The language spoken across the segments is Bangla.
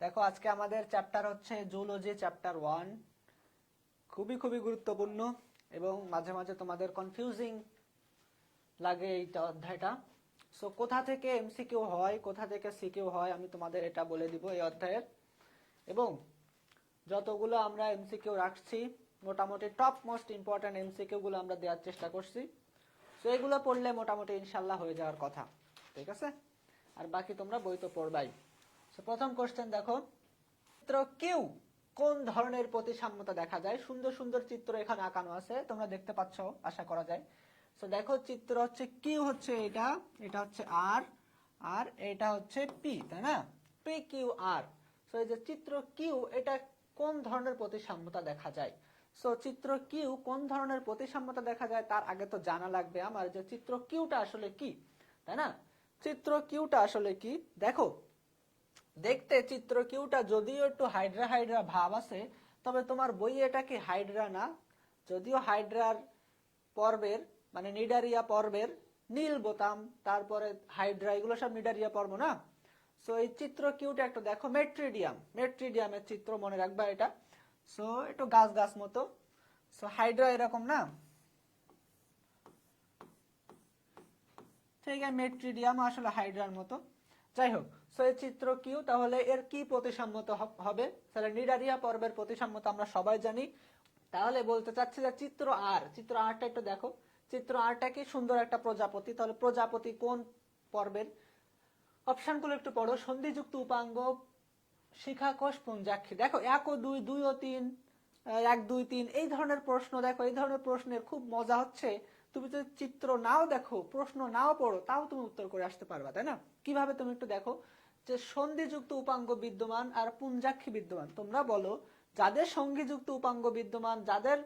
দেখো, আজকে আমাদের চ্যাপ্টার হচ্ছে জুলজি চ্যাপ্টার ওয়ান খুবই খুবই গুরুত্বপূর্ণ এবং মাঝে মাঝে তোমাদের কনফিউজিং লাগে এইটা অধ্যায়টা। সো কোথা থেকে এমসিকিউ হয়, কোথা থেকে সিকিউ হয়, আমি তোমাদের এটা বলে দিব এই অধ্যায়ের। এবং যতগুলো আমরা এমসিকিউ রাখছি, মোটামুটি টপ মোস্ট ইম্পর্ট্যান্ট এমসিকিউ গুলো আমরা দেওয়ার চেষ্টা করছি। সো এগুলো পড়লে মোটামুটি ইনশাল্লাহ হয়ে যাওয়ার কথা, ঠিক আছে? আর বাকি তোমরা বই তো পড়বাই। প্রথম কোশ্চেন দেখো। চিত্র কিউ কোন ধরনের প্রতিসাম্যতা দেখা যায়? সুন্দর সুন্দর চিত্র এখানে আঁকানো আছে, তোমরা দেখতে পাচ্ছ, আশা করা যায়। সো দেখো চিত্র হচ্ছে কিউ হচ্ছে এটা এটা হচ্ছে আর আর এটা হচ্ছে পি, তাই না? পি, কিউ, আর। সো এই যে চিত্র কিউ, এটা কোন ধরনের প্রতিসাম্যতা দেখা যায়? সো চিত্র কিউ কোন ধরনের প্রতিসাম্যতা দেখা যায় তার আগে তো জানা লাগবে আমার যে চিত্র কিউটা আসলে কি, তাই না? চিত্র কিউটা আসলে কি? দেখো দেখতে চিত্র কিউটা যদিও একটু হাইড্রা হাইড্রা ভাব আছে, তবে তোমার বই এটা কি হাইড্রা না? যদিও হাইড্রার পর্বের মানে নিডারিয়া পর্বের নীল বোতাম, তারপরে হাইড্রা, এগুলো সব নিডারিয়া পর্ব না? সো এই চিত্র কিউটা একটা দেখো, মেট্রিডিয়াম। মেট্রিডিয়ামের চিত্র মনে রাখবা এটা। সো একটু গাছ গাছ মতো। সো হাইড্রা এরকম না? ঠিক আছে মেট্রিডিয়াম আসলে হাইড্রার মতো। যাই হোক চিত্র কিউ, তাহলে এর কি প্রতিসাম্যত হবে? তাহলে নিডারিয়া পর্বের প্রতিসাম্যতা আমরা সবাই জানি। তাহলে বলতে চাচ্ছি যে চিত্র আর, চিত্র আরটা একটু দেখো। চিত্র আরটা কি সুন্দর একটা প্রজাপতি? তাহলে প্রজাপতি কোন পর্বের? অপশনগুলো একটু পড়ো। সন্ধিযুক্ত উপাঙ্গ, শিখাকোষ, পুঞ্জাক্ষী। দেখো, এক ও দুই দুই ও তিন এক, দুই, তিন, এই ধরনের প্রশ্ন দেখো। এই ধরনের প্রশ্নের খুব মজা হচ্ছে। তুমি যদি চিত্র নাও দেখো, প্রশ্ন নাও পড়ো, তাও তুমি উত্তর করে আসতে পারবা, তাই না? কীভাবে তুমি একটু দেখো? যে সন্ধিযুক্ত উপাঙ্গ বিদ্যমান আর পুঞ্জাক্ষী বিদ্যমান। তোমরা বলো, যাদের সঙ্গীযুক্ত উপাঙ্গ বিদ্যমান, যাদের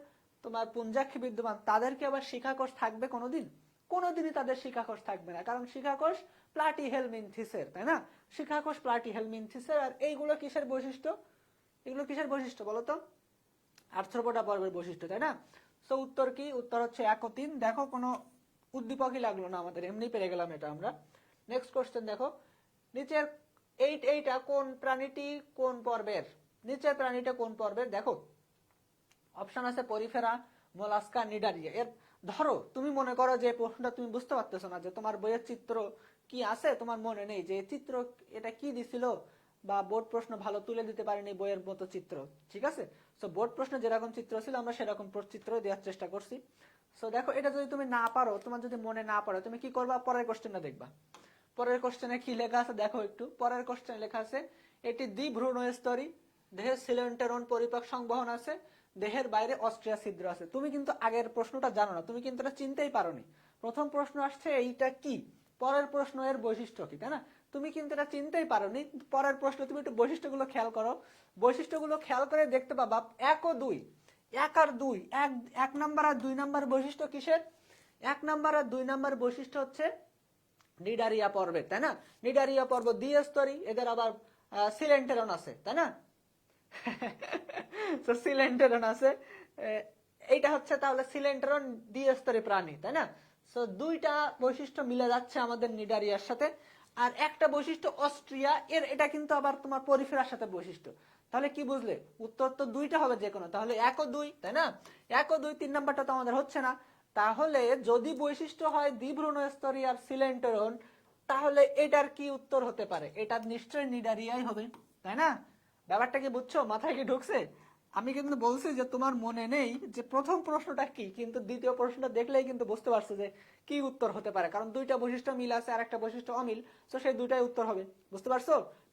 তোমার পুঞ্জাক্ষী বিদ্যমান তাদেরকে আবার শিখাকোষ থাকবে কোনোদিন? কোনোদিনই তাদের শিখাকোষ থাকবে না। কারণ শিখাকোষ প্লাটি হেলমিনথিসের তাই না? শিখাকোষ প্লাটি হেলমিনথিসের আর এইগুলো কিসের বৈশিষ্ট্য? এগুলো কিসের বৈশিষ্ট্য বলো তো? আর্থ্রোপোডা পর্বের বৈশিষ্ট্য, তাই না? সো উত্তর কি? উত্তর হচ্ছে এক তিন দেখো, কোনো উদ্দীপকই লাগল না আমাদের। এমনি পেরে গেলাম এটা আমরা। নেক্সট কোশ্চেন দেখো। নিচের এইট এইটা কোন প্রাণীটি কোন পর্বের? নিচের প্রাণীটা কোন পর্বের? দেখো। অপশন আছে পরিফেরা, মোলাস্কা, নিডারিয়া। এর ধরো, তুমি মনে করো যে প্রশ্নটা তুমি বুঝতে পারতেছো না যে তোমার বইয়ের চিত্র কি আছে? তোমার মনে নেই যে চিত্র এটা কি দিছিল? বা বোর্ড প্রশ্ন ভালো তুলে দিতে পারেনি বইয়ের মতো চিত্র, ঠিক আছে? সো বোর্ড প্রশ্নে যেরকম চিত্র ছিল, আমরা সেরকম চিত্র দেওয়ার চেষ্টা করছি। সো দেখো, এটা যদি তুমি না পারো, তোমার যদি মনে না পারো তুমি কি করবা? পরের কোশ্চেনটা দেখবা। পরের কোশ্চেনে কি লেখা আছে? দেখো একটু। পরের কোশ্চেনে লেখা আছে, এটি দ্বিভ্রূণস্তরী দেহের সিলেন্টেরন পরিপাক সংবহন আছে। দেহের বাইরে অস্ট্রিয়া ছিদ্র আছে। তুমি কিন্তু আগের প্রশ্নটা জানো না। তুমি কিন্তু এটা চিনতেই পারোনি। প্রথম প্রশ্ন আসছে, এইটা কি? পরের প্রশ্ন, এর বৈশিষ্ট্য কি? তাই না? তুমি কিন্তু এটা চিনতেই পারোনি। পরের প্রশ্ন, তুমি একটু বৈশিষ্ট্যগুলো খেয়াল করো। বৈশিষ্ট্যগুলো খেয়াল করে দেখতে পাবা, এক ও দুই। এক আর দুই, এক এক নাম্বার আর দুই নাম্বার বৈশিষ্ট্য কিসের? এক নাম্বার আর দুই নাম্বার বৈশিষ্ট্য হচ্ছে নিডারিয়া পর্বের তাই না? নিডারিয়া পর্ব দ্বিস্তরী, এদের আবার সিলেন্টেরন আছে, তাই না? তো সিলেন্টেরন আছে। এইটা হচ্ছে তাহলে সিলেন্টেরন দ্বিস্তরী প্রাণী, তাই না? সো দুইটা বৈশিষ্ট্য মিলে যাচ্ছে আমাদের নিডারিয়ার সাথে। আর একটা বৈশিষ্ট্য অস্ট্রিয়া, এর, এটা কিন্তু আবার তোমার পরিফেরার সাথে বৈশিষ্ট্য। তাহলে কি বুঝলে? উত্তর তো দুইটা হবে যে কোনো তাহলে এক ও দুই, তাই না? এক ও দুই, তিন নাম্বারটা তো আমাদের হচ্ছে না। তাহলে যদি বৈশিষ্ট্য হয় দ্বিভ্রূণ স্তরী আর সিলেন্টেরন, তাহলে এটার কি উত্তর হতে পারে? এটা নিশ্চয়ই নিডারিয়াই হবে, তাই না? ব্যাপারটা কি বুঝছ? মাথায় কি ঢুকছে? আমি কিন্তু বলছি যে তোমার মনে নেই যে প্রথম প্রশ্নটা কি, কিন্তু দ্বিতীয় প্রশ্নটা দেখলেই কিন্তু বুঝতে পারছ যে কি উত্তর হতে পারে। কারণ দুইটা বৈশিষ্ট্য মিল আছে আর একটা বৈশিষ্ট্য অমিল, তো সেই দুইটাই উত্তর হবে। বুঝতে পারছ?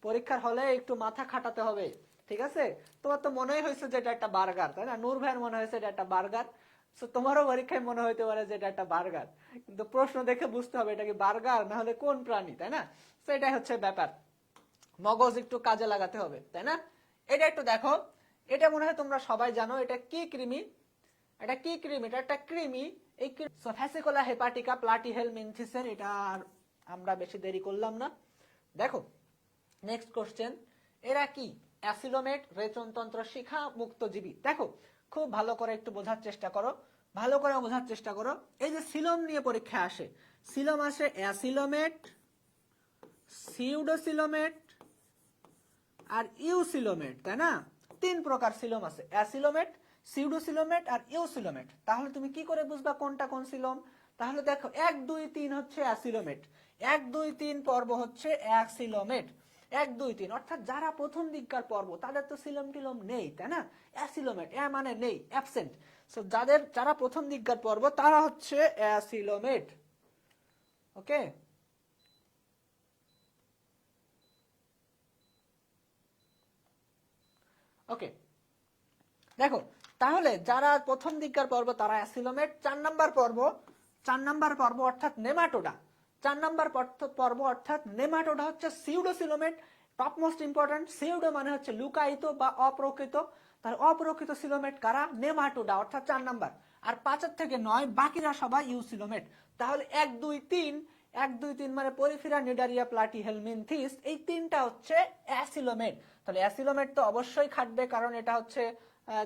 পরীক্ষার হলে একটু মাথা খাটাতে হবে, ঠিক আছে? তোমার তো মনেই হয়েছে যে এটা একটা বার্গার, তাই না? নূর ভাইয়ের মনে হয়েছে এটা একটা বার্গার। তো তোমারও পরীক্ষায় মনে হইতে পারে যে এটা একটা বার্গার কিন্তু প্রশ্ন দেখে বুঝতে হবে এটা কি বার্গার না হলে কোন প্রাণী তাই না তো এটাই হচ্ছে ব্যাপার মগজ একটু কাজে লাগাতে হবে তাই না এটা একটু দেখো এটা মনে হয় তোমরা সবাই জানো এটা কি কৃমি এটা কি কৃমি এটা একটা কৃমি এই ফ্যাসিকোলা হেপাটিকা প্লাটিহেল প্লাটিহেলমিনথিসের এটা আর আমরা বেশি দেরি করলাম না। দেখো নেক্সট কোশ্চেন এরা কি? অ্যাসিলোমেট রেচনতন্ত্র শিখা, মুক্তজীবী। দেখো খুব ভালো করে একটু বোঝার চেষ্টা করো। ভালো করে বোঝার চেষ্টা করো। এই যে সিলম নিয়ে পরীক্ষা আসে। সিলম আসে অ্যাসিলোমেট, সিউডোসিলোমেট আর ইউসিলোমেট, তাই না? তিন প্রকার সিলোম আছে। অ্যাসিলোমেট, সিউডোসিলোমেট আর ইউসিলোমেট। তাহলে তুমি কি করে বুঝবা কোনটা কোন সিলোম? তাহলে দেখো, এক, দুই, তিন হচ্ছে অ্যাসিলোমেট। এক, দুই, তিন পর্ব হচ্ছে অ্যাসিলোমেট। এক, দুই, তিন। অর্থাৎ যারা প্রথম দিককার পর্ব, তাদের তো সিলোম টিলোম নেই, তাই না? অ্যাসিলোমেট, এ মানে নেই, অ্যাবসেন্ট। সো যাদের, যারা প্রথম দিককার পর্ব, তারা হচ্ছে অ্যাসিলোমেট। ওকে? ওকে। দেখো, তাহলে যারা প্রথম দিককার পর্ব, তারা অ্যাসিলোমেট। চার নাম্বার পর্ব, চার নাম্বার পর্ব অর্থাৎ নেমাটোডা। চার নাম্বার পর্ব অর্থাৎ নেমাটোডা হচ্ছে pseudocoelomate top most important pseudo মানে হচ্ছে লুকায়িত বা অপ্রকৃত। তার অপ্রকৃত সিলোমেট কারা? নেমাটোডা, অর্থাৎ চার নাম্বার। আর পাঁচের থেকে নয়, বাকিরা সবাই ইউসিলোমেট তাহলে এক, দুই, তিন, এক, দুই, তিন মানে পরিফিরা, নিডারিয়া, প্লাটি, হেলমিনথিস, এই তিনটা হচ্ছে অ্যাসিলোমেট। তাহলে অ্যাসিলোমেট তো অবশ্যই খাটবে, কারণ এটা হচ্ছে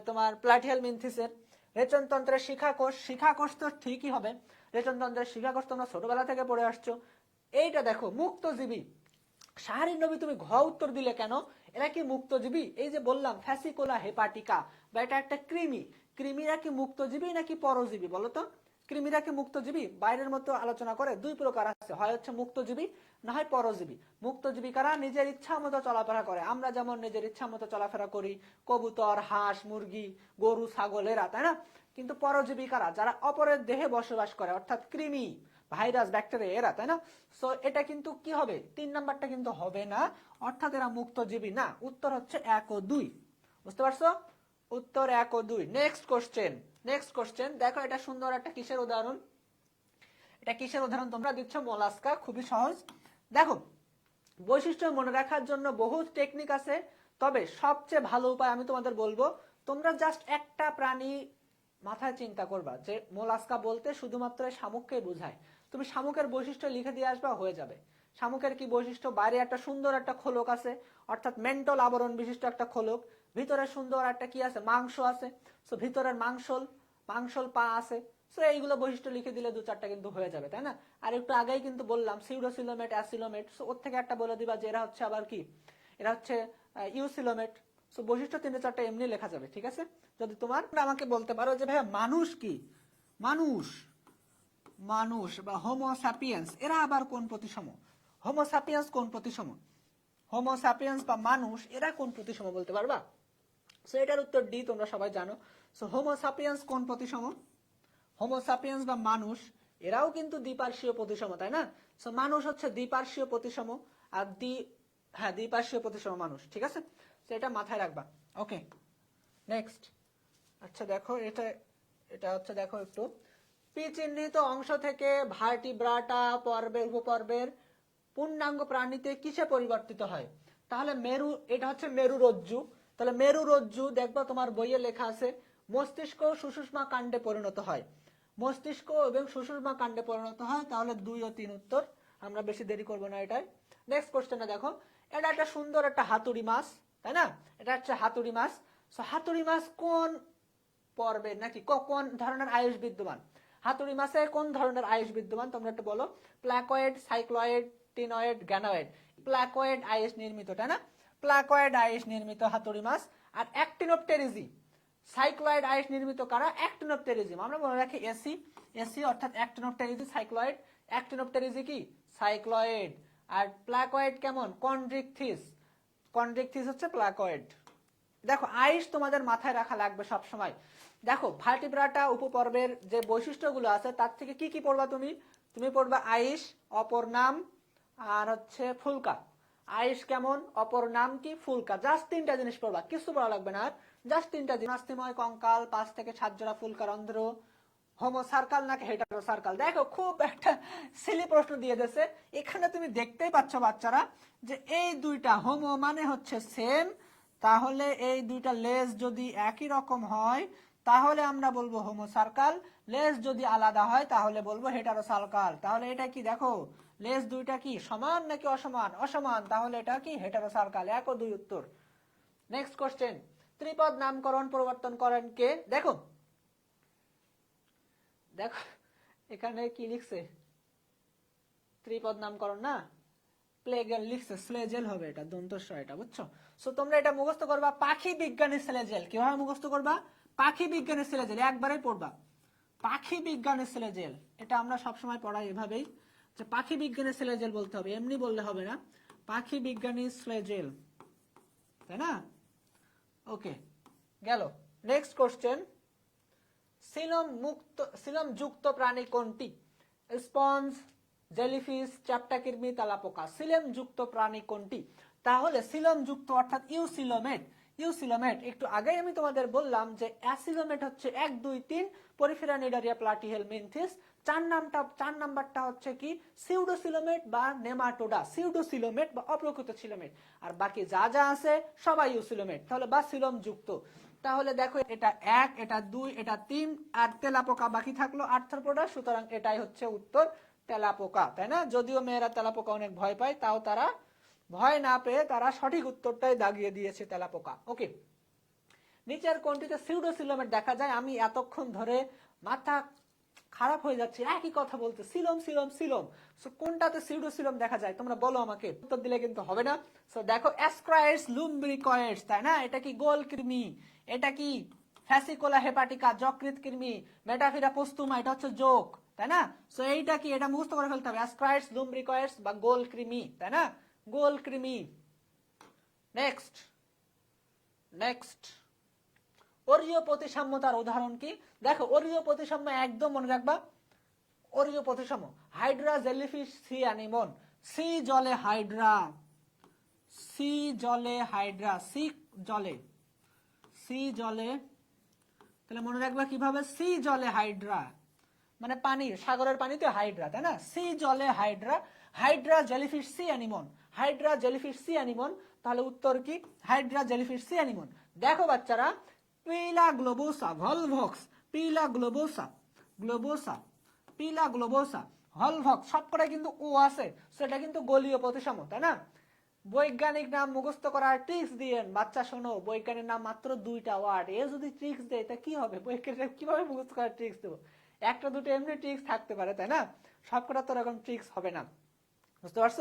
তোমার প্লাটিহেল মিনথিসের রেচনতন্ত্রের শিখাকোষ। শিখাকোষ তো ঠিকই হবে। রেচনতন্ত্রের শিখাকোষ তোমরা ছোটবেলা থেকে পড়ে আসছো। এইটা দেখো, মুক্তজীবী। শাহরিন নবী তুমি ঘ উত্তর দিলে কেন? এরা কি মুক্তজীবী? এই যে বললাম, ফ্যাসিকোলা হেপাটিকা। বা এটা একটা কৃমি। কৃমিরা কি মুক্তজীবী নাকি পরজীবী বলো তো? কৃমিরা কি মুক্তজীবী? বাইরের মতো আলোচনা করে দুই প্রকার আছে। হয় হচ্ছে মুক্তজীবী, না হয় পরজীবী। মুক্তজীবী কারা? নিজের ইচ্ছা মতো চলাফেরা করে। আমরা যেমন নিজের ইচ্ছা মতো চলাফেরা করি। কবুতর, হাঁস, মুরগি, গরু ছাগল এরা তাই না? কিন্তু পরজীবী কারা? যারা অপরের দেহে বসবাস করে, অর্থাৎ কৃমি, ভাইরাস, ব্যাকটেরিয়া, এরা, তাই না? সো এটা কিন্তু কি হবে? তিন নাম্বারটা কিন্তু হবে না। অর্থাৎ এরা মুক্তজীবী না। উত্তর হচ্ছে এক ও দুই। বুঝতে পারছ? উত্তর এক ও দুই। নেক্সট কোশ্চেন নেক্সট কোশ্চেন দেখো, এটা সুন্দর একটা কিসের উদাহরণ? এটা কিসের উদাহরণ তোমরা দিচ্ছ? মোলাস্কা। খুবই সহজ। দেখো, বৈশিষ্ট্য মনে রাখার জন্য বহু টেকনিক আছে। তবে সবচেয়ে ভালো উপায় আমি তোমাদের বলব, তোমরা জাস্ট একটা প্রাণী মাথায় চিন্তা করবা যে মোলাস্কা বলতে শুধুমাত্র শামুককে বোঝায়। তুমি শামুকের বৈশিষ্ট্য লিখে দিয়ে আসবা, হয়ে যাবে। শামুকের কি বৈশিষ্ট্য? বাইরে একটা সুন্দর একটা খোলক আছে, অর্থাৎ মেন্টল আবরণ বিশিষ্ট একটা খোলক। ভিতরে সুন্দর একটা কি আছে? মাংস আছে। সো ভিতরের মাংসল মাংসল পা আছে। সো এইগুলো বৈশিষ্ট্য লিখে দিলে দু চারটা কিন্তু হয়ে যাবে, তাই না? আর একটু আগেই কিন্তু বললাম, সিউডোসিলোমেট, অ্যাসিলোমেট। সো ওর থেকে একটা বলে দিবা যে এরা হচ্ছে আবার কি? এরা হচ্ছে ইউসিলোমেট। সো বৈশিষ্ট্য তিনটে, চারটা এমনি লেখা যাবে, ঠিক আছে? যদি তোমার আমাকে বলতে পারো যে, ভাইয়া, মানুষ কি? মানুষ মানুষ বা হোমো স্যাপিয়েন্স এরা আবার কোন প্রতিসম? হোমো স্যাপিয়েন্স কোন প্রতিসম? হোমো স্যাপিয়েন্স বা মানুষ, এরা কোন প্রতিসম বলতে পারবা? সো এটার উত্তর ডি তোমরা সবাই জানো। সো হোমো সাপিয়েন্স কোন প্রতিসম? হোমো সাপিয়েন্স বা মানুষ, এরাও কিন্তু দ্বিপার্শ্বীয় প্রতিসম, তাই না? সো মানুষ হচ্ছে দ্বিপার্শ্বীয় প্রতিসম, আর দ্বি হ্যাঁ দ্বিপার্শ্বীয় প্রতিসম মানুষ, ঠিক আছে? এটা মাথায় রাখবা। ওকে নেক্সট আচ্ছা দেখো, এটা এটা হচ্ছে, দেখো একটু। পি চিহ্নিত অংশ থেকে ভার্টিব্রাটা পর্বের উপপর্বের পূর্ণাঙ্গ প্রাণীতে কিসে পরিবর্তিত হয়? তাহলে মেরু, এটা হচ্ছে মেরু রজ্জু। তাহলে মেরু রজ্জু, দেখবা তোমার বইয়ে লেখা আছে, মস্তিষ্ক সুষুষ্মা কাণ্ডে পরিণত হয়। মস্তিষ্ক এবং সুষুষ্মা কাণ্ডে পরিণত হয়, তাহলে দুই ও তিন উত্তর। আমরা বেশি দেরি করব না এটাই নেক্সট কোশ্চেনটা দেখো, এটা একটা সুন্দর একটা হাতুড়ি মাছ। তাই না? এটা হচ্ছে হাতুড়ি মাছ। সো হাতুড়ি মাছ কোন পর্বে নাকি কোন ধরনের আয়ুষ বিদ্যমান? হাতুড়ি মাছে কোন ধরনের আয়ুষ বিদ্যমান? তোমরা একটু বলো। প্লাকয়েড, সাইক্লয়েড, টিনয়েড, গ্যানয়েড। প্লাকয়েড আয়ুষ নির্মিত, তাই না? প্লাকয়েড আয়ুষ নির্মিত হাতুড়ি মাছ। আর অ্যাক্টিনোপটেরিজি। সাইক্লয়েড আয়ুষ নির্মিত কারা? অ্যাক্টিনোপটেরিজিম আমরা মনে রাখি এসি। এসি অর্থাৎ অ্যাক্টিনোপটেরিজি, সাইক্লয়েড। অ্যাক্টিনোপটেরিজি কি? সাইক্লয়েড। আর প্লাকয়েড কেমন? কন্ড্রিকথিস। কন্ড্রিকথিস হচ্ছে প্লাকয়েড দেখো আইস তোমাদের মাথায় রাখা লাগবে সব সময় দেখো ভার্টিব্রাটা উপপর্বের যে বৈশিষ্ট্যগুলো আছে, তার থেকে কি কি পড়বা তুমি? তুমি পড়বা আইস অপর নাম, আর হচ্ছে ফুলকা। আইস কেমন, অপর নাম কি? ফুলকা। জাস্ট তিনটা জিনিস পড়বা, কিছু পড়া লাগবে না আর। জাস্ট তিনটা জিনিস। কঙ্কাল, পাঁচ থেকে সাত জোড়া ফুলকা রন্ধ্র হোমো সার্কাল নাকি হেটারো সার্কাল দেখো, খুব একটা সিলি প্রশ্ন দিয়ে দিয়েছে। এখানে তুমি দেখতেই পাচ্ছ বাচ্চারা যে এই দুইটা হোমো মানে হচ্ছে সেম তাহলে এই দুইটা লেজ যদি একই রকম হয়, তাহলে আমরা বলব হোমো সার্কাল লেজ যদি আলাদা হয়, তাহলে বলব হেটারো সার্কাল তাহলে এটা কি দেখো? লেজ দুইটা কি? সমান নাকি অসমান? অসমান। তাহলে এটা কি? হেটারো সার্কাল এক ও দুই উত্তর। নেক্সট কোশ্চেন ত্রিপদ নামকরণ পরিবর্তন করেন কে? দেখো। দেখো, এখানে কি লিখছে? ত্রিপদ নামকরণ না? প্লেগেল লিখছে, স্লেজেল হবে এটা, দন্তস্ব এটা, বুঝছ? সো তোমরা এটা মুখস্থ করবা, পাখি বিজ্ঞানের ছেলে জেল কীভাবে মুখস্থ করবা? পাখি বিজ্ঞানের ছেলে জেল একবারে পড়বা। পাখি বিজ্ঞানের ছেলে জেল এটা আমরা সবসময় পড়াই এভাবেই, যে পাখি বিজ্ঞানের ছেলে জেল বলতে হবে, এমনি বললে হবে না। পাখি বিজ্ঞানী জেল তাই না? ওকে গেল। নেক্সট কোশ্চেন সিলম মুক্ত, সিলম যুক্ত প্রাণী কোনটি? Sponge, jellyfish চ্যাপ্টাকির্মি তালাপোকা। সিলম যুক্ত প্রাণী কোনটি? তাহলে সিলম যুক্ত অর্থাৎ ইউসিলোমেট। ইউসিলোমেট, একটু আগেই আমি তোমাদের বললাম যে অ্যাসিলোমেট হচ্ছে এক, দুই, তিন, পরিফেরা, নিডারিয়া, প্লাটিহেল, মিনথিস চার নামটা, চার নাম্বারটা হচ্ছে কি সিউডোসিলোমেট বা নেমাটোডা সিউডোসিলোমেট বা অপ্রকৃত সিলোমেট আর বাকি যা যা আছে, সবাই ইউসিলোমেট তাহলে বা সিলম যুক্ত। তাহলে দেখো, এটা এক, এটা দুই, এটা তিন, আর তেলাপোকা বাকি থাকল আর্থ্রোপোডা সুতরাং এটাই হচ্ছে উত্তর তেলাপোকা, তাই না? যদিও মেয়েরা তেলাপোকা অনেক ভয় পায়, তাও তারা ভয় না পেয়ে তারা সঠিক উত্তরটাই দাগিয়ে দিয়েছে তেলাপোকা। ওকে। নিচের কোনটিতে সিউডোসিলোমেট দেখা যায়? আমি এতক্ষণ ধরে মাথা খারাপ হয়ে যাচ্ছে, একই কথা বলতে, সিলম সিলম সিলম। সো কোনটাতে সিউডোসিলম দেখা যায়? তোমরা বলো আমাকে। উত্তর দিলে কিন্তু হবে না। সো দেখো অ্যাসক্রাইডস লুম্ব্রিকয়েডস তাই না? এটা কি গোল কৃমি? এটা কি ফ্যাসিকোলা হেপাটিকা যকৃত কৃমি? মেটাফিরা পোস্তুমা এটা হচ্ছে জোক তাই না? সো এইটা কি? এটা মুখস্থ করে ফেলতে হবে। অ্যাসক্রাইডস লুম্ব্রিকয়েডস বা গোল কৃমি, তাই না? গোল কৃমি। নেক্সট নেক্সট অরীয় প্রতিসাম্যতার উদাহরণ কি? দেখো, অরীয় প্রতিসাম্য একদম মনে রাখবা। অরীয় প্রতিসাম্য। Hydra, jellyfish, sea, anemone. Sea জলে হাইড্রা। সি জলে হাইড্রা। সি জলে। সি জলে। তাহলে মনে রাখবা কীভাবে? সি জলে হাইড্রা। মানে পানি সাগরের পানিতে হাইড্রা, তাই না? সি জলে hydra. Hydra, jellyfish, sea, anemone. Hydra, jellyfish, sea, anemone. তাহলে উত্তর কি? Hydra, jellyfish, sea, anemone. দেখো বাচ্চারা Pila globosa Volvox Pila globosa globosa Pila globosa Volvox সবকটা কিন্তু ও আছে, সেটা কিন্তু গলীয় প্রতিসম, তাই না? বৈজ্ঞানিক নাম মুখস্থ করার ট্রিক্স দিয়েন, বাচ্চা শোনো, বৈজ্ঞানিক নাম মাত্র দুইটা ওয়ার্ড এ যদি ট্রিক্স দেয়, তা কি হবে? বৈজ্ঞানিক কীভাবে মুখস্থ করার ট্রিক্স দেবো? একটা, দুটো, এমনি ট্রিক্স থাকতে পারে, তাই না? সবকটা তো এরকম ট্রিক্স হবে না। বুঝতে পারছ?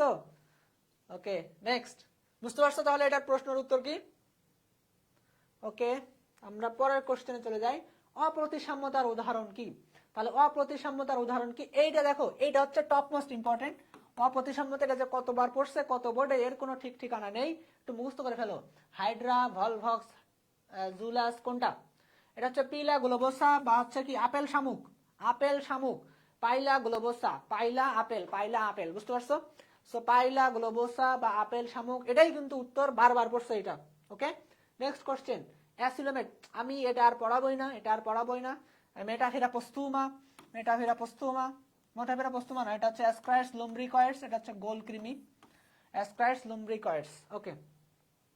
ওকে নেক্সট বুঝতে পারছ তাহলে এটার প্রশ্নের উত্তর কি? ওকে আমরা পরের কোশ্চেনে চলে যাই। অপ্রতিসাম্যতার উদাহরণ কি? তাহলে অপ্রতিসাম্যতার উদাহরণ কি? এইটা দেখো, এইটা হচ্ছে টপ মোস্ট ইম্পর্টেন্ট অপ্রতিসাম্যতা এটা যে কতবার পড়ছে, কত বোর্ডে এর কোনো ঠিক ঠিকানা নেই। একটু মুখস্থ করে ফেলো। হাইড্রা, ভলভক্স জুলাস, কোনটা? এটা হচ্ছে পিলা গ্লোবোসা বা হচ্ছে কি আপেল শামুক? আপেল শামুক। পাইলা গ্লোবোসা, পাইলা আপেল পাইলা আপেল, বুঝতে পারছ? সো পাইলা গ্লোবোসা বা আপেল শামুক, এটাই কিন্তু উত্তর বারবার পড়ছে এটা ওকে নেক্সট কোশ্চেন অ্যাসিলোমেট আমি এটা আর পড়াবোই না, এটা আর পড়াবোই না। মেটাফেরা পস্তুমা মেটাফেরা পস্তুমা মেটাফেরা পস্তুমা না, এটা হচ্ছে অ্যাসক্রাইডস লুম্ব্রিকয়েডস এটা হচ্ছে গোল কৃমি। অ্যাসক্রাইডস লুম্ব্রিকয়েডস ওকে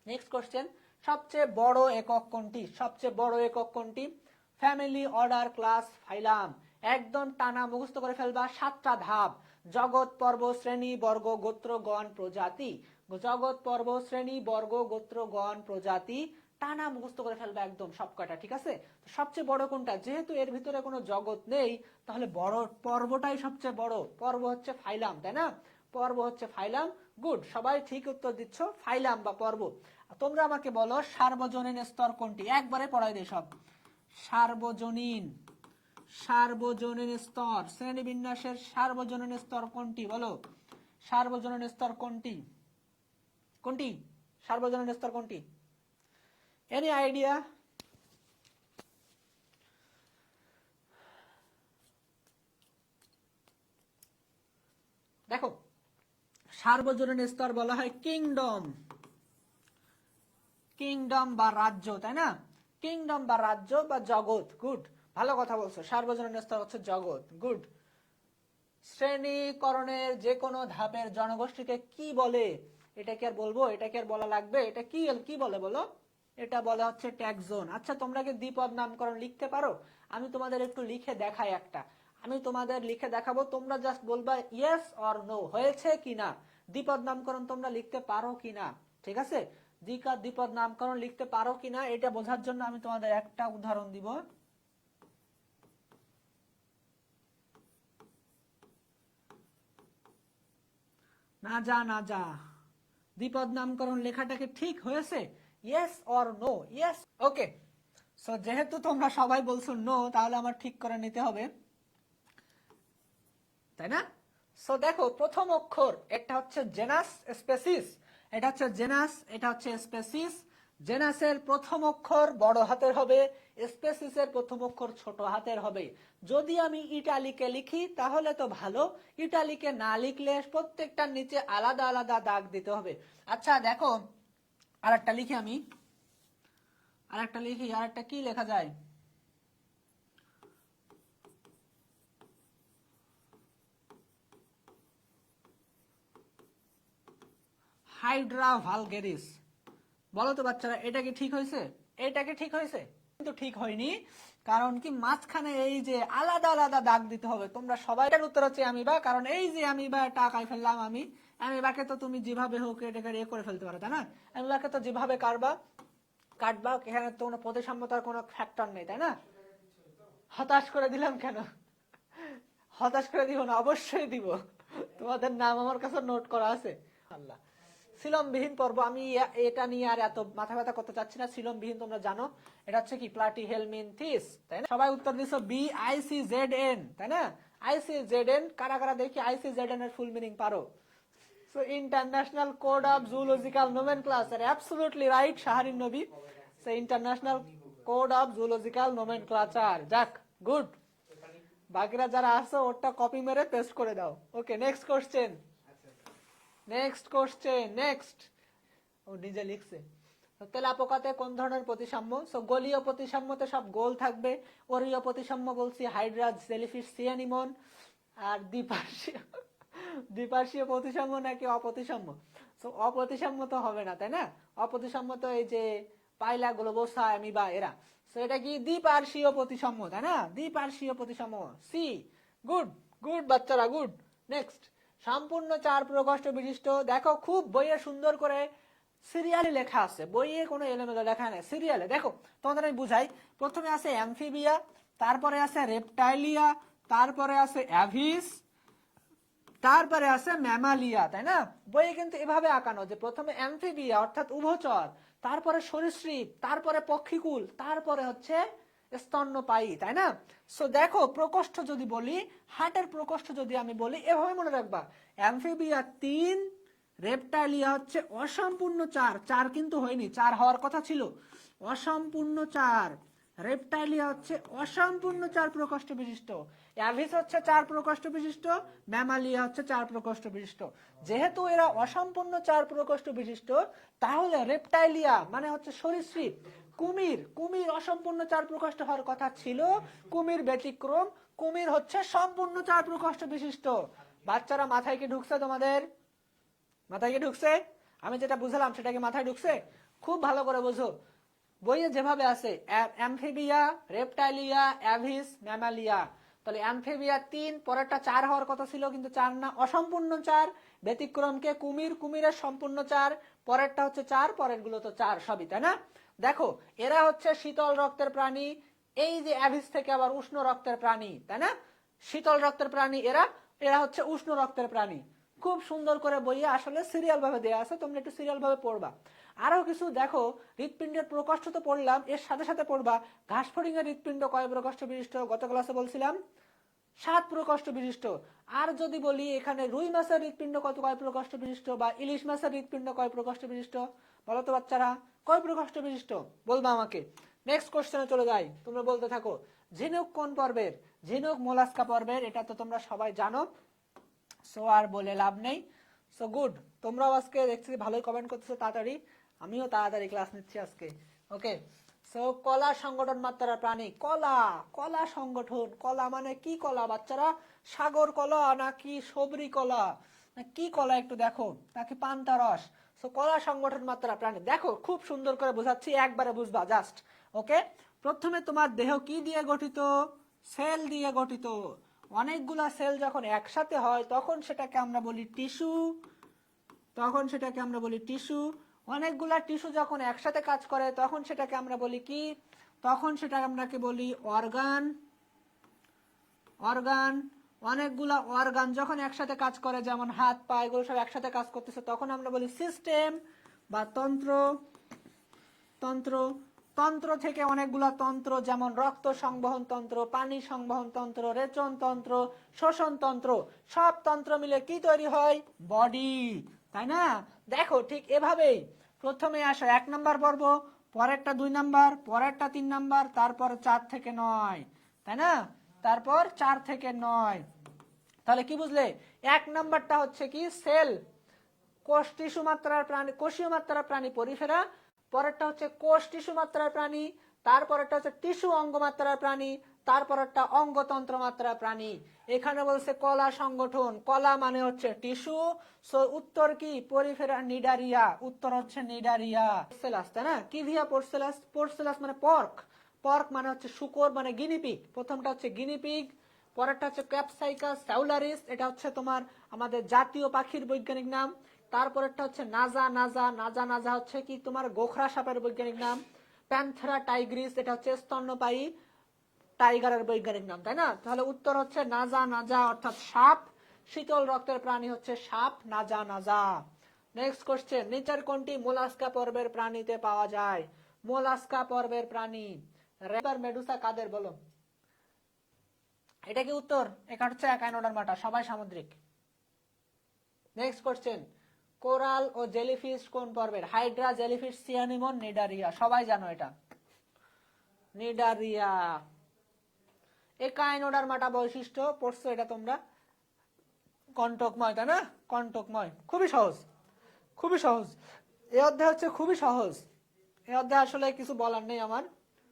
নেক্সট কোশ্চেন সবচেয়ে বড় একক কোনটি? সবচেয়ে বড় একক কোনটি? Family order class phylum. একদম টানা মুখস্থ করে ফেলবা, সাতটা ধাপ। জগৎ, পর্ব, শ্রেণি, বর্গ, গোত্র, গণ, প্রজাতি। জগৎ, পর্ব, শ্রেণি, বর্গ, গোত্র, গণ, প্রজাতি। টানা মুখস্থ করে ফেলবে একদম সবকটা, ঠিক আছে? তো সবচেয়ে বড় কোনটা? যেহেতু এর ভিতরে কোনো জগৎ নেই, তাহলে বড় পর্বটাই সবচেয়ে বড়। পর্ব হচ্ছে ফাইলাম, তাই না? পর্ব হচ্ছে ফাইলাম, গুড। সবাই ঠিক উত্তর দিচ্ছ, ফাইলাম বা পর্ব। তোমরা আমাকে বলো, সার্বজনীন স্তর কোনটি? একবারে পড়াই দে সব। সার্বজনীন। সার্বজনীন স্তর। শ্রেণি বিন্যাসের সার্বজনীন স্তর কোনটি? বলো। সার্বজনীন স্তর কোনটি? কোনটি? সার্বজনীন স্তর কোনটি? এনি আইডিয়া দেখো, সার্বজনীন স্তর বলা হয় কিংডম। কিংডম বা রাজ্য, তাই না? কিংডম বা রাজ্য বা জগৎ, গুড। ভালো কথা বলছো, সার্বজনীন স্তর হচ্ছে জগৎ, গুড। শ্রেণীকরণের যে কোনো ধাপের জনগোষ্ঠীকে কি বলে? এটা কি আর বলব? এটা কি আর বলা লাগবে? এটা কি কি বলে বলো? এটা বলা হচ্ছে ট্যাগ জোন আচ্ছা তোমরা কি দ্বিপদ নামকরণ লিখতে পারো? আমি তোমাদের একটু লিখে দেখাই একটা। আমি তোমাদের লিখে দেখাবো, তোমরা জাস্ট বলবা ইয়েস অর নো হয়েছে কিনা? দ্বিপদ নামকরণ তোমরা লিখতে পারো কিনা? ঠিক আছে? দ্বিকা দ্বিপদ নামকরণ লিখতে পারো কিনা? এটা বোঝার জন্য আমি তোমাদের একটা উদাহরণ দিব। না যা না যা। দ্বিপদ নামকরণ লেখাটাকে ঠিক হয়েছে? Yes or no yes okay so যেহেতু তোমরা সবাই বলছো নো তাহলে আমার ঠিক করে নিতে হবে। তাই না? সো দেখো, প্রথম অক্ষর, একটা হচ্ছে জেনাস স্পেসিস এটা হচ্ছে জেনাস এটা হচ্ছে স্পেসিস জেনাসের প্রথম অক্ষর বড় হাতের হবে স্পেসিসের প্রথম অক্ষর ছোট হাতের হবে। যদি আমি ইটালিকে লিখি, তাহলে তো ভালো। ইটালিকে না লিখলে প্রত্যেকটার নিচে আলাদা আলাদা দাগ দিতে হবে। আচ্ছা দেখো আর একটা লিখি আমি। আর একটা লিখি আর একটা কি লেখা যায়? Hydra vulgaris. বলো তো বাচ্চারা, এটা কি ঠিক হয়েছে? এটা কি ঠিক হয়েছে? কিন্তু ঠিক হয়নি, কারণ কি মাঝখানে এই যে আলাদা আলাদা দাগ দিতে হবে। তোমরা সবাইটার উত্তর হচ্ছে আমি বা, কারণ এই যে আমি বা, টাকায় ফেললাম আমি। আমি বাকে তো তুমি যেভাবে হোক এটাকে ইয়ে করে ফেলতে পারো, তাই না? আমি বাকে তো যেভাবে কাটবা কাটবা, এখানে তো কোনো প্রতিসাম্যতার কোনো ফ্যাক্টর নেই, তাই না? হতাশ করে দিলাম কেন? হতাশ করে দিব না, অবশ্যই দিব। তোমাদের নাম আমার কাছে নোট করা আছে। আল্লাহ। সিলমবিহীন পর্ব, আমি এটা নিয়ে আর এত মাথা ব্যথা করতে চাচ্ছি না। সিলমবিহীন তোমরা জানো, এটা হচ্ছে কি? প্লাটি হেলমিন থিস, তাই না? সবাই উত্তর দিছো B I C Z N তাই না? আই সি জেড এন কারা কারা দেখি? আই সি জেড এন এর ফুল মিনিং পারো। So international code of zoological nomenclature R absolutely right Shahrin Nabi so international code of zoological nomenclature যাক গুড বাকিরা যারা আসো ওটা কপি মেরে পেস্ট করে দাও। Okay next question next question next ও নিজে লিখছে। তেলাপোকাতে কোন ধরনের প্রতিসাম্য? সো গলীয় প্রতিসাম্যতে সব গোল থাকবে। ওরীয় প্রতিসাম্য বলছি হাইড্রা জেলিফিশ, সিয়ানিমন আর দ্বিপার্শ্বীয় দ্বিপার্শ্বীয় প্রতিসাম্য নাকি অপ্রতিসাম্য সো অপ্রতিসাম্য তো হবে না, তাই না? অপ্রতিসাম্য তো এই যে পাইলা গ্লোবোসা অ্যামিবা, এরা। সো এটা কি দ্বিপার্শ্বীয় প্রতিসাম্য তাই না? দ্বিপার্শ্বীয় প্রতিসাম্য সি গুড গুড বাচ্চারা গুড নেক্সট সম্পূর্ণ চার প্রকোষ্ঠ বিশিষ্ট। দেখো, খুব বইয়ে সুন্দর করে সিরিয়ালে লেখা আছে। বইয়ে কোনো এলোমেলো লেখা নেই। সিরিয়ালে, দেখো, তোমাদের আমি বুঝাই। প্রথমে আছে অ্যামফিবিয়া, তারপরে আছে রেপটাইলিয়া, তারপরে আছে অ্যাভিস তারপরে আছে ম্যামালিয়া, তাই না? বইয়ে কিন্তু এভাবে আঁকানো যে প্রথমে অ্যামফিবিয়া, অর্থাৎ উভচর, তারপরে সরীসৃপ, তারপরে পক্ষীকুল, তারপরে হচ্ছে স্তন্যপায়ী, তাই না? সো দেখো, প্রকোষ্ঠ যদি বলি, হার্টের প্রকোষ্ঠ যদি আমি বলি, এভাবে মনে রাখবা। অ্যামফিবিয়া তিন, রেপটাইলিয়া হচ্ছে অসম্পূর্ণ চার চার কিন্তু হয়নি, চার হওয়ার কথা ছিল। অসম্পূর্ণ চার, রেপটাইলিয়া হচ্ছে অসম্পূর্ণ চার প্রকোষ্ঠ বিশিষ্ট। অ্যাভিস হচ্ছে চার প্রকোষ্ঠ বিশিষ্ট ম্যামালিয়া হচ্ছে চার প্রকোষ্ঠ বিশিষ্ট। যেহেতু এরা অসম্পূর্ণ চার প্রকোষ্ঠ বিশিষ্ট, তাহলে রেপটাইলিয়া মানে হচ্ছে সরীসৃপ, কুমির। কুমির অসম্পূর্ণ চার প্রকোষ্ঠ হওয়ার কথা ছিল, কুমির ব্যতিক্রম, কুমির হচ্ছে সম্পূর্ণ চার প্রকোষ্ঠ বিশিষ্ট। বাচ্চারা মাথায় কি ঢুকছে তোমাদের? মাথায় কি ঢুকছে? আমি যেটা বুঝলাম সেটা কি মাথায় ঢুকছে? খুব ভালো করে বোঝো। বইয়ে যেভাবে আছে অ্যামফিবিয়া, রেপটাইলিয়া, অ্যাভিস, ম্যামালিয়া। তাহলে অ্যামফিবিয়া তিন, পরেরটা চার হওয়ার কথা ছিল, কিন্তু চার না, অসম্পূর্ণ চার, ব্যতিক্রমকে কুমির, কুমিরের সম্পূর্ণ চার, পরেরটা হচ্ছে চার পরেরগুলো তো চার, সবই, তাই না? দেখো, এরা হচ্ছে শীতল রক্তের প্রাণী, এই যে অ্যাভিস থেকে আবার উষ্ণ রক্তের প্রাণী, তাই না? শীতল রক্তের প্রাণী এরা এরা হচ্ছে উষ্ণ রক্তের প্রাণী। খুব সুন্দর করে বইয়ে আসলে সিরিয়াল ভাবে দেওয়া আছে, তোমরা একটু সিরিয়াল ভাবে পড়বা। আরও কিছু, দেখো, হৃৎপিণ্ডের প্রকোষ্ঠ তো পড়লাম, এর সাথে সাথে পড়বা ঘাস ফড়িং এর হৃৎপিণ্ড কয় প্রকোষ্ঠ বিশিষ্ট? গত ক্লাসে বলছিলাম, সাত প্রকোষ্ঠ বিশিষ্ট। আর যদি বলি এখানে রুই মাছের হৃৎপিণ্ড কত, কয় প্রকোষ্ঠ বিশিষ্ট? বা ইলিশ মাছের হৃৎপিণ্ড কয় প্রকোষ্ঠ বিশিষ্ট? বলো তো বাচ্চারা, কয় প্রকোষ্ঠ বিশিষ্ট? বলবা আমাকে। নেক্সট কোশ্চেনে চলে যাই, তোমরা বলতে থাকো, ঝিনুক কোন পর্বের? ঝিনুক মোলাস্কা পর্বের, এটা তো তোমরা সবাই জানো সো আর বলে লাভ নেই। সো গুড তোমরাও আজকে দেখছি, ভালোই কমেন্ট করতেছো, তাড়াতাড়ি। আমিও তাড়াতাড়ি ক্লাস নিচ্ছি আজকে। ওকে সো কলা সংগঠন মাত্রা প্রাণী। কলা কলা সংগঠন। কলা মানে কি কলা বাচ্চারা? সাগর কলা নাকি সবরি কলা? না, কি কলা একটু দেখো, নাকি পান্তা রস? সো কলা সংগঠন মাত্রা প্রাণী। দেখো, খুব সুন্দর করে বোঝাচ্ছি, একবারে বুঝবা জাস্ট ওকে প্রথমে তোমার দেহ কি দিয়ে গঠিত? সেল দিয়ে গঠিত। অনেকগুলা সেল যখন একসাথে হয়, তখন সেটাকে আমরা বলি টিস্যু। তখন সেটাকে আমরা বলি টিস্যু। অনেকগুলা টিস্যু যখন একসাথে কাজ করে, তখন সেটাকে আমরা বলি কি? তখন সেটাকে আমরাকে বলি অর্গান। অর্গান, অনেকগুলা অর্গান যখন একসাথে কাজ করে, যেমন হাত, পা, এগুলো সব একসাথে কাজ করতেছে, তখন আমরা বলি সিস্টেম বা তন্ত্র। তন্ত্র তন্ত্র থেকে অনেকগুলা তন্ত্র, যেমন রক্ত সংবহন তন্ত্র, পানি সংবহন তন্ত্র, রেচন তন্ত্র, শোষণ তন্ত্র, সব তন্ত্র মিলে কি তৈরি হয়? বডি। তাই না? দেখো ঠিক এভাবেই প্রথমে আসো এক নাম্বার পর্ব, পরেরটা দুই নাম্বার, পরেরটা তিন নাম্বার, তারপর চার থেকে নয়, তাই না? তারপর চার থেকে নয়। তাহলে কি বুঝলে? এক নাম্বারটা হচ্ছে কি? সেল। কোষ টিস্যু মাত্রার প্রাণী, কোষীয় মাত্রার প্রাণী পরিফেরা। পরেরটা হচ্ছে কোষ টিস্যু মাত্রার প্রাণী, তারপরেরটা হচ্ছে টিস্যু অঙ্গ মাত্রার প্রাণী একটা অঙ্গতন্ত্র মাত্রা প্রাণী। এখানে বলছে কলা সংগঠন। কলা মানে হচ্ছে টিস্যু। উত্তর কি? Porifera Cnidaria. উত্তর হচ্ছে নিডারিয়া। পোর্সেলাস তাই না? কিভিয়া পোর্সেলাস পোর্সেলাস মানে পর্ক পর্ক মানে হচ্ছে শুকর মানে গিনিপিগ প্রথমটা হচ্ছে গিনিপিগ পরেরটা হচ্ছে ক্যাপসাইকাস স্যাউলারিস এটা হচ্ছে তোমার আমাদের জাতীয় পাখির বৈজ্ঞানিক নাম। তারপরেরটা হচ্ছে নাজা নাজা। নাজা নাজা হচ্ছে কি? তোমার গোখরা সাপের বৈজ্ঞানিক নাম। প্যান্থেরা টাইগ্রিস, এটা হচ্ছে স্তন্যপায়ী। টাইগারের বৈজ্ঞানিক নাম, তাই না? তাহলে উত্তর হচ্ছে নাজা নাজা অর্থাৎ সাপ। শীতল রক্তের প্রাণী হচ্ছে সাপ নাজা নাজা নেক্সট কোশ্চেন নিচের কোনটি মোলাস্কা পর্বের প্রাণীতে পাওয়া যায়? মোলাস্কা পর্বের প্রাণী। রেপার মেডুসা কাদের, বলো? এটা কি উত্তর? এটা হচ্ছে একাইনোডার মাটা, সবাই সামুদ্রিক। নেক্সট কোশ্চেন কোরাল ও জেলিফিশ কোন পর্বের? হাইড্রা, জেলিফিশ, সিয়ানিমন, নিডারিয়া, সবাই জানো এটা। নিডারিয়া। একাইনোডার মাটা বৈশিষ্ট্য পড়ছো এটা তোমরা? কণ্টকময় তাই না? কণ্টকময়। খুবই সহজ। খুবই সহজ। এই অধ্যায় হচ্ছে খুবই সহজ। এই অধ্যায় আসলে কিছু বলার নেই আমার।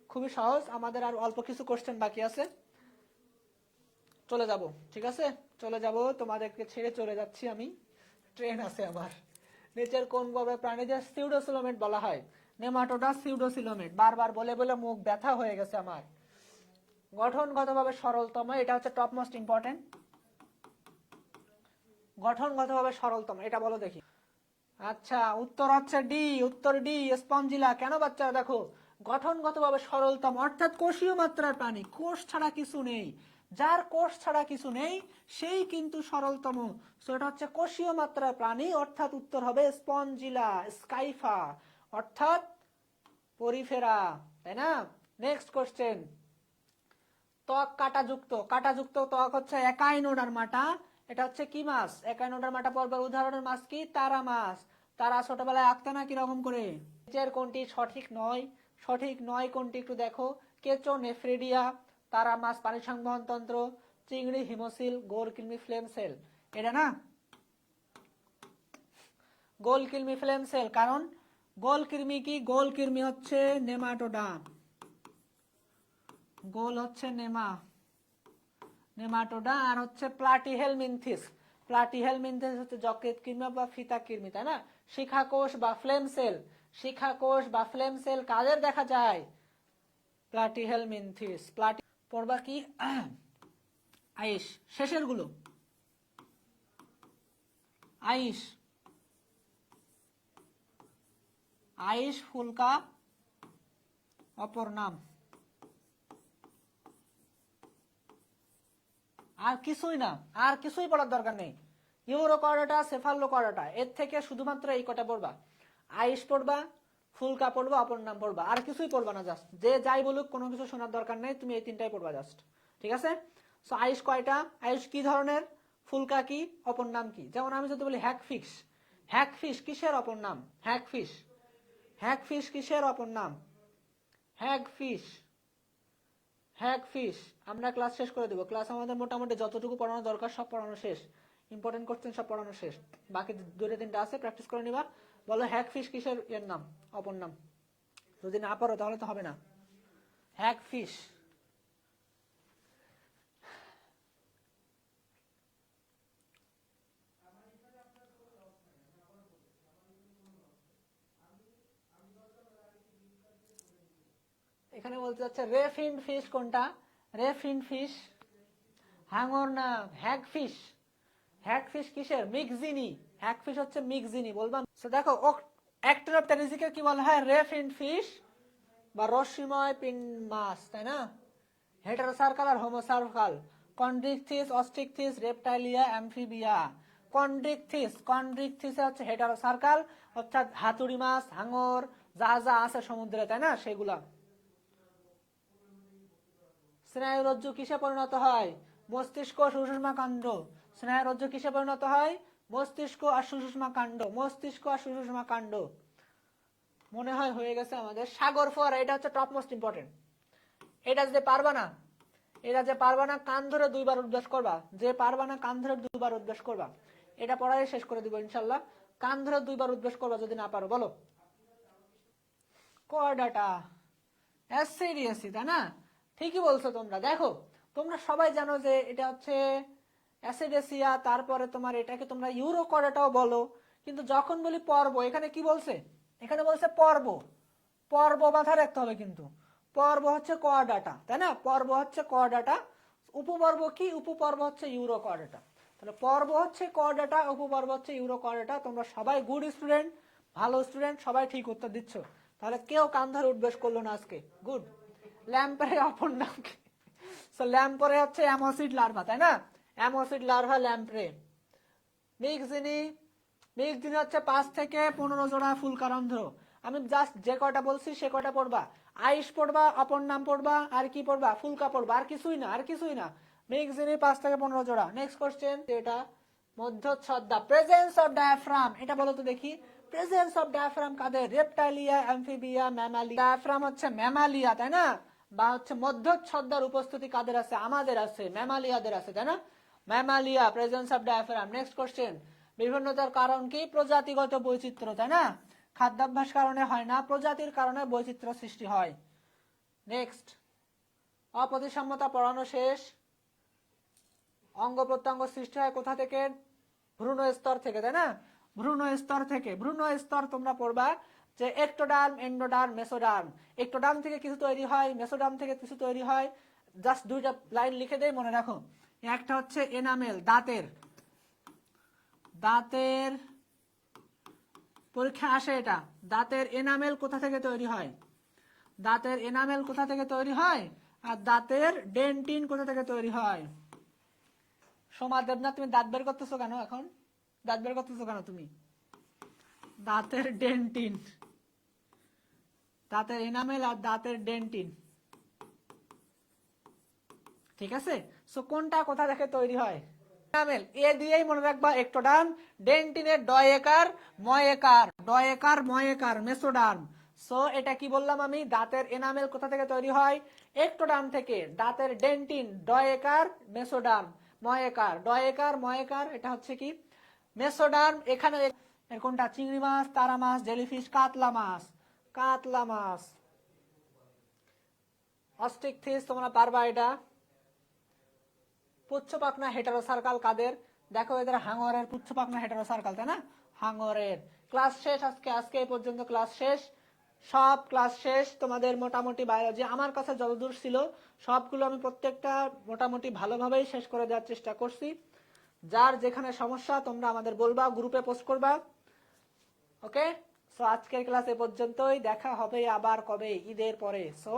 খুবই সহজ। আমাদের আর অল্প কিছু কোশ্চেন বাকি আছে। চলে যাব, ঠিক আছে? চলে যাব। তোমাদেরকে ছেড়ে চলে যাচ্ছি আমি। ট্রেন আছে আমার। নিচের কোন ভাবে প্রাণীদের সিউডোসিলোমেট বলা হয়? নেমাটোডা সিউডোসিলোমেট বারবার বলে বলে মুখ ব্যথা হয়ে গেছে আমার। গঠনগতভাবে সরলতম, এটা হচ্ছে টপ মোস্ট ইম্পর্টেন্ট গঠনগতভাবে সরলতম, এটা বলো দেখি। আচ্ছা উত্তর হচ্ছে ডি উত্তর ডি স্পঞ্জিলা, কেন বাচ্চারা দেখো? গঠনগতভাবে সরলতম, অর্থাৎ কোষীয় মাত্রার প্রাণী, কোষ ছাড়া কিছু নেই। যার কোষ ছাড়া কিছু নেই, সেই কিন্তু সরলতম। এটা হচ্ছে কোষীয় মাত্রার প্রাণী, অর্থাৎ উত্তর হবে স্পঞ্জিলা, স্কাইফা, অর্থাৎ পরিফেরা, তাই না? নেক্সট কোশ্চেন ত্বক কাটাযুক্ত। কাটাযুক্ত ত্বক হচ্ছে একাইনোডার মাটা। এটা হচ্ছে কি মাছ? একাইনোডার মাটা পর্বের উদাহরণের মাছ কি? তারা মাছ। তারা ছোটবেলায় আঁকতে না কীরকম করে? নিচের কোনটি সঠিক নয়? সঠিক নয় কোনটি একটু দেখো। কেঁচো, নেফ্রিডিয়া, তারা মাছ পানি সংবহন তন্ত্র, চিংড়ি, হিমোসিল, গোল কিলমি ফ্লেম সেল। এটা না? গোল কিলমি ফ্লেম সেল। কারণ গোল, কৃমি কি? গোল, কৃমি হচ্ছে নেমাটোডা গোল হচ্ছে নেমা। নেমাটোডা আর হচ্ছে প্লাটিহেলমিনথিস। প্লাটিহেলমিনথিস হচ্ছে যকৃত কৃমি বা ফিতা কৃমি, তাই না? শিখা কোষ বা ফ্লেম সেল। শিখা কোষ বা ফ্লেম সেল কাদের দেখা যায়? প্লাটিহেলমিনথিস। প্লাটি পড়বা কি? আইস শেষেরগুলো আইস। আইস ফুলকা অপর নাম। আর কিছুই না, আর কিছুই পড়ার দরকার নেই। ইউরোকর্ডাটা সেফালোকর্ডাটা এর থেকে শুধুমাত্র এই কটা পড়বা। আইস পড়বা, ফুলকা পড়বা, অপর নাম পড়বা। আর কিছুই পড়বা না জাস্ট যে যাই বলুক, কোনো কিছু শোনার দরকার নেই, তুমি এই তিনটাই পড়বা জাস্ট ঠিক আছে? সো আইস কয়টা? আইস কি ধরনের? ফুলকা কি? অপর নাম কি? যেমন আমি যদি বলি হ্যাক ফিশ হ্যাক ফিশ কিসের অপর নাম? হ্যাক ফিশ হ্যাক ফিশ কিসের অপর নাম? হ্যাগ ফিশ ফিস আমরা ক্লাস শেষ করে দেবো। ক্লাস আমাদের মোটামুটি যতটুকু পড়ানো দরকার, সব পড়ানো শেষ। ইম্পর্টেন্ট কোশ্চেন সব পড়ানো শেষ। বাকি দুটো তিনটা আছে প্র্যাকটিস করে নিবা। বলো, হ্যাক ফিশ কিসের? এর নাম, অপর নাম। যদি না পারো, তাহলে তো হবে না। Hagfish. এখানে বলতে যাচ্ছে রেফিন ফিশ কোনটা? রেফিন ফিশ হাঙর না হ্যাগ ফিশ হ্যাগ ফিশ কিসের? মিক্সিনি হ্যাগ ফিশ হচ্ছে মিক্সিনি বলবা? So দেখো অ্যাক্টর অফ টেনিজিকে কি বলা? হয় রেফিন ফিশ বা রশ্মিময় পিন মাছ তাই না? হেটারোসার্কাল আর homocercal Chondrichthyes Osteichthyes Reptilia Amphibia Chondrichthyes Chondrichthyes হচ্ছে হেটারো সার্কাল অর্থাৎ হাতুড়ি মাছ, হাঙর, যা যা আছে সমুদ্রে, তাই না? সেগুলা। স্নায়ুরজ্জু কিসে পরিণত হয়? মস্তিষ্ক সুষুষ্মা কাণ্ড। স্নায়ুরজ্জু কিসে পরিণত হয়? মস্তিষ্ক আর সুষুষ্মা কাণ্ড। মস্তিষ্ক আর সুষুষ্মা কাণ্ড। মনে হয় হয়ে গেছে আমাদের সাগর ফোয়ারা। এটা হচ্ছে টপ মোস্ট ইম্পর্টেন্ট এটা যে পারবা না, এটা যে পারবা না, কান ধরে দুইবার উদ্বাস করবা। যে পারবা না, কান ধরে দুইবার উদ্বাস করবা। এটা পড়াই শেষ করে দিব ইনশাল্লাহ। কান ধরে দুইবার উদ্বাস করবা যদি না পারো, বলো। কর্ডাটা অ্যাসিডিয়াসি তাই না? ঠিকই বলছো তোমরা। দেখো, তোমরা সবাই জানো যে এটা হচ্ছে অ্যাসিডেসিয়া, তারপরে তোমার এটাকে তোমরা ইউরো কর্ডাটাও বলো। কিন্তু যখন বলি পর্ব, এখানে কি বলছে? এখানে বলছে পর্ব। পর্ব মাথায় রাখতে হবে কিন্তু। পর্ব হচ্ছে কর্ডাটা তাই না? পর্ব হচ্ছে ক ডাটা উপপর্ব কি? উপপর্ব হচ্ছে ইউরো কর্ডাটা তাহলে পর্ব হচ্ছে কর্ডাটা উপপর্ব হচ্ছে ইউরো কর্ডাটা তোমরা সবাই গুড স্টুডেন্ট, ভালো স্টুডেন্ট, সবাই ঠিক উত্তর দিচ্ছ। তাহলে কেউ কান ধরে উদ্বেশ করল না আজকে। গুড। ল্যাম্পের অপর নাম কি? সো ল্যাম্পরে হচ্ছে অ্যামোসিড লার্ভা, তাই না? অ্যামোসিড লার্ভা ল্যাম্পরে মিক্সিনি মিক্সিনি হচ্ছে পাঁচ থেকে পনেরো জোড়া ফুলকারন্ধ্র আমি জাস্ট যে কয়টা বলছি সে কয়টা পড়বা? আইস পড়বা অপর নাম পড়বা, আর কি পড়বা? ফুলকা পড়বা, আর কিছুই না, আর কিছুই না। মিক্সিনি পাঁচ থেকে পনেরো জোড়া। নেক্সট কোশ্চেন এটা মধ্যচ্ছদা। প্রেজেন্স অফ ডায়াফ্রাম এটা বলো তো দেখি। প্রেজেন্স অফ ডায়াফ্রাম কাদের? রেপটাইলিয়া অ্যামফিবিয়া ম্যামালিয়া ডায়াফ্রাম হচ্ছে ম্যামালিয়া তাই না? বা হচ্ছে মধ্যচ্ছদার উপস্থিতি কাদের আছে? আমাদের আছে, ম্যামালিয়াদের আছে, তাই না? Mammalia presence of diaphragm next question বিভিন্নতার কারণ কি? প্রজাতিগত বৈচিত্র্য, তাই না? খাদ্যাভ্যাস কারণে হয় না, প্রজাতির কারণে বৈচিত্র্য সৃষ্টি হয়। নেক্সট অপ্রতিসাম্যতা পড়ানো শেষ। অঙ্গ প্রত্যঙ্গ সৃষ্টি হয় কোথা থেকে? ভ্রূণ স্তর থেকে, তাই না? ভ্রূণ স্তর থেকে। ভ্রূণ স্তর তোমরা পড়বা। যে একটোডার্ম এন্ডোডার্ম মেসোডার্ম একটোডার্ম থেকে কিছু তৈরি হয় মেসোডার্ম থেকে কিছু তৈরি হয়। জাস্ট দুইটা লাইন লিখে দেই, মনে রাখো। একটা হচ্ছে এনামেল দাঁতের। দাঁতের পরীক্ষা আসে এটা। দাঁতের এনামেল কোথা থেকে তৈরি হয়? দাঁতের এনামেল কোথা থেকে তৈরি হয়? আর দাঁতের ডেন্টিন কোথা থেকে তৈরি হয়? সোমা দেবনাথ তুমি দাঁত বের করতেছো কেন এখন? দাঁত বের করতেছো কেন তুমি? দাঁতের ডেন্টিন দাঁতের এনামেল আর দাঁতের ডেন্টিন। ঠিক আছে? সো কোনটা কোথা থেকে তৈরি হয়? এনামেল, এ দিয়েই মনে রাখবা একটোডার্ম ডেন্টিনের ডয়েকার, ময়েকার ডয়েকার, ময়েকার মেসোডার্ম সো এটা কি বললাম আমি? দাঁতের এনামেল কোথা থেকে তৈরি হয়? একটোডার্ম থেকে, দাঁতের ডেন্টিন, ডয়েকার মেসোডার্ম ময়েকার। ডয়েকার, ময়েকার, এটা হচ্ছে কি? মেসোডার্ম এখানে কোনটা? চিংড়ি মাছ, তারা মাছ, জেলিফিশ, কাতলা মাছ। কাতলা মাছ অস্টিক থিস তোমরা পারবা এটা। পুচ্ছ পাখনা হেটারো সার্কাল কাদের? দেখো এদের হাঙরের পুচ্ছ পাখনা হেটারো সার্কাল তাই না? হাঙরের। ক্লাস শেষ আজকে আজকে এই পর্যন্ত ক্লাস শেষ। সব ক্লাস শেষ, তোমাদের মোটামুটি বায়োলজি আমার কাছে যতদূর ছিল, সবগুলো আমি প্রত্যেকটা মোটামুটি ভালোভাবেই শেষ করে দেওয়ার চেষ্টা করছি। যার যেখানে সমস্যা, তোমরা আমাদের বলবা গ্রুপে পোস্ট করবা। ওকে সো আজকের ক্লাস এ পর্যন্তই দেখা হবে আবার কবে? ঈদের পরে। সো